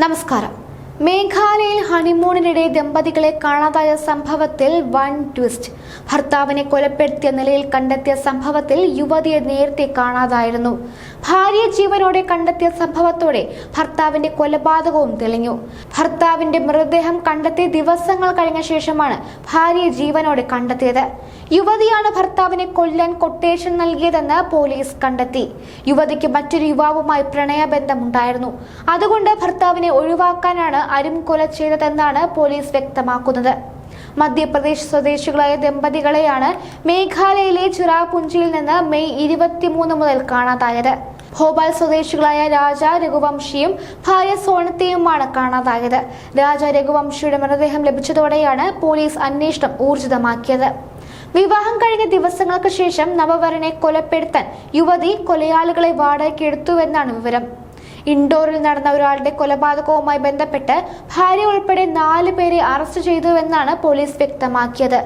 നമസ്കാരം. മേഘാലയിൽ ഹണിമൂണിനിടെ ദമ്പതികളെ കാണാതായ സംഭവത്തിൽ വൺ ട്വിസ്റ്റ്. ഭർത്താവിനെ കൊലപ്പെടുത്തിയ നിലയിൽ കണ്ടെത്തിയ സംഭവത്തിൽ യുവതിയെ നേരത്തെ കാണാതായിരുന്നു. ഭാര്യ ജീവനോടെ കണ്ടെത്തിയ സംഭവത്തോടെ ഭർത്താവിന്റെ കൊലപാതകവും തെളിഞ്ഞു. ഭർത്താവിന്റെ മൃതദേഹം കണ്ടെത്തിയ ദിവസങ്ങൾ കഴിഞ്ഞ ശേഷമാണ് ഭാര്യ ജീവനോടെ കണ്ടെത്തിയത്. യുവതിയാണ് ഭർത്താവിനെ കൊല്ലാൻ കൊട്ടേഷൻ നൽകിയതെന്ന് പോലീസ് കണ്ടെത്തി. യുവതിക്ക് മറ്റൊരു യുവാവുമായി പ്രണയബന്ധമുണ്ടായിരുന്നു. അതുകൊണ്ട് ഭർത്താവിനെ ഒഴിവാക്കാനാണ് അരും കൊല ചെയ്തതെന്നാണ് പോലീസ് വ്യക്തമാക്കുന്നത്. മധ്യപ്രദേശ് സ്വദേശികളായ ദമ്പതികളെയാണ് മേഘാലയയിലെ ചിറാപുഞ്ചിയിൽ നിന്ന് മെയ് ഇരുപത്തിമൂന്ന് മുതൽ കാണാതായത്. ഭോപ്പാൽ സ്വദേശികളായ രാജ രഘുവംശിയും ഭാര്യ സോണത്തെയുമാണ് കാണാതായത്. രാജ രഘുവംശിയുടെ മൃതദേഹം ലഭിച്ചതോടെയാണ് പോലീസ് അന്വേഷണം ഊർജിതമാക്കിയത്. വിവാഹം കഴിഞ്ഞ ദിവസങ്ങൾക്ക് ശേഷം നവവരനെ കൊലപ്പെടുത്താൻ യുവതി കൊലയാളികളെ വാടകയ്ക്ക് എടുത്തുവെന്നാണ് വിവരം. ഇൻഡോറിൽ നടന്ന ഒരാളുടെ കൊലപാതകവുമായി ബന്ധപ്പെട്ട് ഭാര്യ ഉൾപ്പെടെ നാല് പേരെ അറസ്റ്റ് ചെയ്തുവെന്നാണ് പോലീസ് വ്യക്തമാക്കിയത്.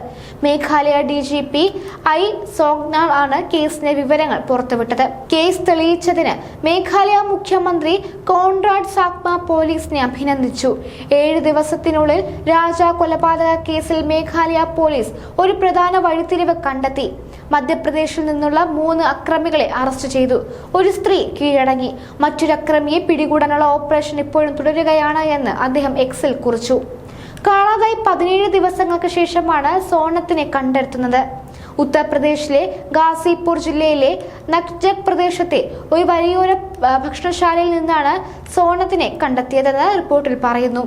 Meghalaya D G P I സോഗ്നാൾ ആണ് കേസിന്റെ വിവരങ്ങൾ പുറത്തുവിട്ടത്. കേസ് തെളിയിച്ചതിന് മേഘാലയ മുഖ്യമന്ത്രി കോൺറാഡ് സാക്മ പോലീസിനെ അഭിനന്ദിച്ചു. ഏഴ് ദിവസത്തിനുള്ളിൽ രാജ കൊലപാതക കേസിൽ മേഘാലയ പോലീസ് ഒരു പ്രധാന വഴിത്തിരിവ് കണ്ടെത്തി. മധ്യപ്രദേശിൽ നിന്നുള്ള മൂന്ന് അക്രമികളെ അറസ്റ്റ് ചെയ്തു. ഒരു സ്ത്രീ കീഴടങ്ങി. മറ്റൊരു അക്രമിയെ പിടികൂടാനുള്ള ഓപ്പറേഷൻ ഇപ്പോഴും തുടരുകയാണ് എന്ന് അദ്ദേഹം എക്സിൽ കുറിച്ചു. കാണാതായി പതിനേഴ് ദിവസങ്ങൾക്ക് ശേഷമാണ് സോണത്തിനെ കണ്ടെത്തുന്നത്. ഉത്തർപ്രദേശിലെ ഗാസിപൂർ ജില്ലയിലെ നക്ജക് പ്രദേശത്തെ ഒരു വലിയൊരു ഭക്ഷണശാലയിൽ നിന്നാണ് സോണത്തിനെ കണ്ടെത്തിയതെന്ന് റിപ്പോർട്ടിൽ പറയുന്നു.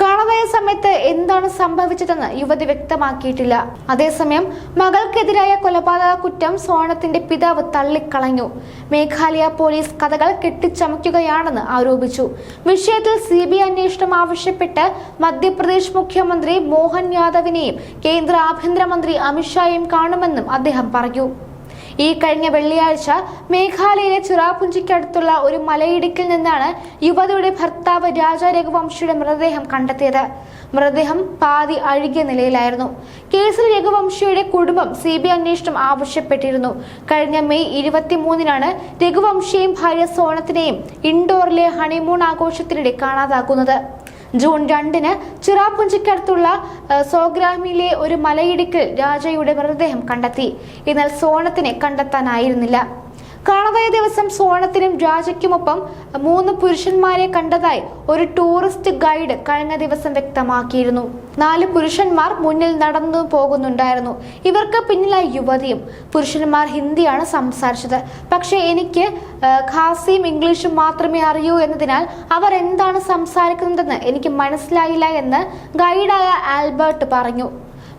കാണാതായ സമയത്ത് എന്താണ് സംഭവിച്ചതെന്ന് യുവതി വ്യക്തമാക്കിയിട്ടില്ല. അതേസമയം മകൾക്കെതിരായ കൊലപാതക കുറ്റം സോണത്തിന്റെ പിതാവ് തള്ളിക്കളഞ്ഞു. മേഘാലയ പോലീസ് കഥകൾ കെട്ടിച്ചമയ്ക്കുകയാണെന്ന് ആരോപിച്ചു. വിഷയത്തിൽ സി ബി അന്വേഷണം ആവശ്യപ്പെട്ട് മധ്യപ്രദേശ് മുഖ്യമന്ത്രി മോഹൻ യാദവിനെയും കേന്ദ്ര ആഭ്യന്തരമന്ത്രി അമിത്ഷായും കാണുമെന്നും അദ്ദേഹം പറഞ്ഞു. ഈ കഴിഞ്ഞ വെള്ളിയാഴ്ച മേഘാലയയിലെ ചിറാപുഞ്ചിക്കടുത്തുള്ള ഒരു മലയിടുക്കിൽ നിന്നാണ് യുവതിയുടെ ഭർത്താവ് രാജ രഘുവംശിയുടെ മൃതദേഹം കണ്ടെത്തിയത്. മൃതദേഹം പാതി അഴുകിയ നിലയിലായിരുന്നു. കേസിൽ രഘുവംശിയുടെ കുടുംബം സി ബി അന്വേഷണം ആവശ്യപ്പെട്ടിരുന്നു. കഴിഞ്ഞ മെയ് ഇരുപത്തിമൂന്നിനാണ് രഘുവംശിയെയും ഭാര്യ സോണത്തിനെയും ഇൻഡോറിലെ ഹണിമൂൺ ആഘോഷത്തിനിടെ കാണാതാക്കുന്നത്. ജൂൺ രണ്ടിന് ചിറാപുഞ്ചിക്കടുത്തുള്ള സോഗ്രാമിലെ ഒരു മലയിടുക്കിൽ രാജയുടെ മൃതദേഹം കണ്ടെത്തി. എന്നാൽ സോണത്തിനെ കണ്ടെത്താനായിരുന്നില്ല. കാണാതായ ദിവസം സോണത്തിനും രാജയ്ക്കുമൊപ്പം മൂന്ന് പുരുഷന്മാരെ കണ്ടതായി ഒരു ടൂറിസ്റ്റ് ഗൈഡ് കഴിഞ്ഞ ദിവസം വ്യക്തമാക്കിയിരുന്നു. നാല് പുരുഷന്മാർ മുന്നിൽ നടന്നു പോകുന്നുണ്ടായിരുന്നു. ഇവർക്ക് പിന്നിലായി യുവതിയും പുരുഷന്മാർ ഹിന്ദിയാണ് സംസാരിച്ചത്. പക്ഷേ എനിക്ക് ഖാസിയും ഇംഗ്ലീഷും മാത്രമേ അറിയൂ എന്നതിനാൽ അവർ എന്താണ് സംസാരിക്കുന്നതെന്ന് എനിക്ക് മനസ്സിലായില്ല എന്ന് ഗൈഡായ ആൽബർട്ട് പറഞ്ഞു.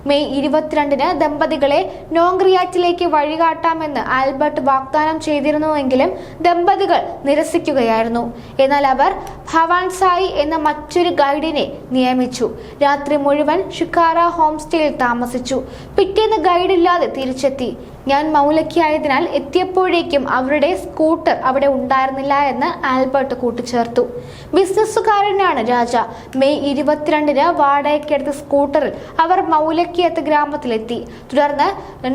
മെയ് ഇരുപത്തിരണ്ടിന് ദമ്പതികളെ നോങ്ക്രിയാറ്റിലേക്ക് വഴികാട്ടാമെന്ന് ആൽബർട്ട് വാഗ്ദാനം ചെയ്തിരുന്നുവെങ്കിലും ദമ്പതികൾ നിരസിക്കുകയായിരുന്നു. എന്നാൽ അവർ ഭവാൻസായി എന്ന മറ്റൊരു ഗൈഡിനെ നിയമിച്ചു. രാത്രി മുഴുവൻ ഷിക്കാറ ഹോം സ്റ്റേയിൽ താമസിച്ചു. പിറ്റേന്ന് ഗൈഡില്ലാതെ തിരിച്ചെത്തി. ഞാൻ മൗലക്കിയായതിനാൽ എത്തിയപ്പോഴേക്കും അവരുടെ സ്കൂട്ടർ അവിടെ ഉണ്ടായിരുന്നില്ല എന്ന് ആൽബർട്ട് കൂട്ടിച്ചേർത്തു. ബിസിനസ്സുകാരനാണ് രാജ. മെയ് ഇരുപത്തിരണ്ടിന് വാടകയ്ക്കെടുത്ത സ്കൂട്ടറിൽ അവർ മൗലക്കിയത്ത് ഗ്രാമത്തിലെത്തി. തുടർന്ന്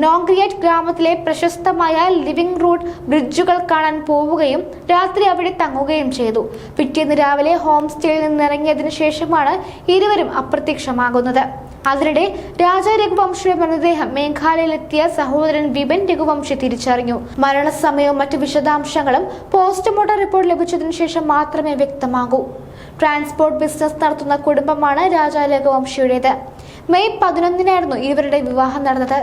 നോങ്ക്രിയറ്റ് ഗ്രാമത്തിലെ പ്രശസ്തമായ ലിവിംഗ് റൂട്ട് ബ്രിഡ്ജുകൾ കാണാൻ പോവുകയും രാത്രി അവിടെ തങ്ങുകയും ചെയ്തു. പിറ്റേന്ന് രാവിലെ ഹോം സ്റ്റേയിൽ നിന്നിറങ്ങിയതിനു ശേഷമാണ് ഇരുവരും അപ്രത്യക്ഷമാകുന്നത്. അതിനിടെ രാജ രഘുവംശിയുടെ മൃതദേഹം മേഘാലയയിലെത്തിയ സഹോദരൻ വിപിൻ രഘുവംശി തിരിച്ചറിഞ്ഞു. മരണസമയവും മറ്റ് വിശദാംശങ്ങളും പോസ്റ്റ്മോർട്ടം റിപ്പോർട്ട് ലഭിച്ചതിനു ശേഷം മാത്രമേ വ്യക്തമാകൂ. ട്രാൻസ്പോർട്ട് ബിസിനസ് നടത്തുന്ന കുടുംബമാണ് രാജ രഘുവംശിയുടേത്. മെയ് പതിനൊന്നിനായിരുന്നു ഇവരുടെ വിവാഹം നടന്നത്.